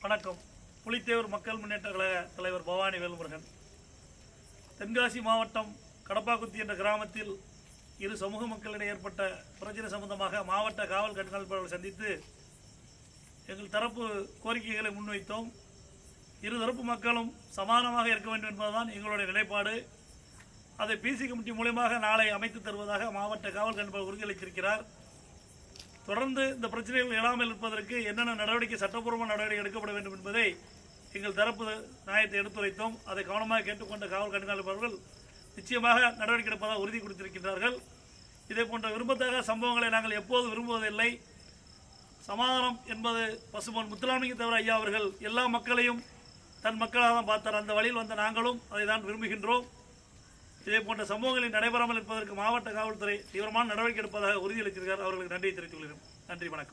வணக்கம் புலித்தேவர் மக்கள் முன்னேற்ற கழக தலைவர் பவானி வேல்முருகன் தென்காசி மாவட்டம் கடப்பாக்குத்தி என்ற கிராமத்தில் இரு சமூக மக்களிடையே ஏற்பட்ட பிரச்சனை சம்பந்தமாக மாவட்ட காவல் கண்காணிப்பாளர்களை சந்தித்து எங்கள் தரப்பு கோரிக்கைகளை முன்வைத்தோம் இரு தரப்பு மக்களும் சமானமாக இருக்க வேண்டும் என்பதுதான் எங்களுடைய நிலைப்பாடு அதை பிசி கமிட்டி மூலயமாக நாளை அமைத்து தருவதாக மாவட்ட காவல் கண்காணிப்பாளர் உறுதியளித்திருக்கிறார் தொடர்ந்து இந்த பிரச்சனைகள் எழாமல் இருப்பதற்கு என்னென்ன நடவடிக்கை சட்டப்பூர்வ நடவடிக்கை எடுக்கப்பட வேண்டும் என்பதை எங்கள் தரப்பு நியாயத்தை எடுத்துரைத்தோம். அதை கவனமாக கேட்டுக்கொண்ட காவல் கண்காணிப்பாளர்கள் நிச்சயமாக நடவடிக்கை எடுப்பதாக உறுதி கொடுத்திருக்கின்றார்கள். இதே போன்ற விரும்பத்தக சம்பவங்களை நாங்கள் எப்போது விரும்புவதில்லை. சமாதானம் என்பது பசுமன் முத்துலாமிக்கு தவிர ஐயா அவர்கள் எல்லா மக்களையும் தன் மக்களாக தான் பார்த்தார். அந்த வழியில் வந்த நாங்களும் அதை தான் விரும்புகின்றோம். இதே போன்ற சம்பவங்களில் நடைபெறாமல் இருப்பதற்கு மாவட்ட காவல்துறை தீவிரமான நடவடிக்கை எடுப்பதாக உறுதியளித்திருக்கிறார். அவர்களுக்கு நன்றியை தெரிவித்துக் கொள்கிறேன். நன்றி வணக்கம்.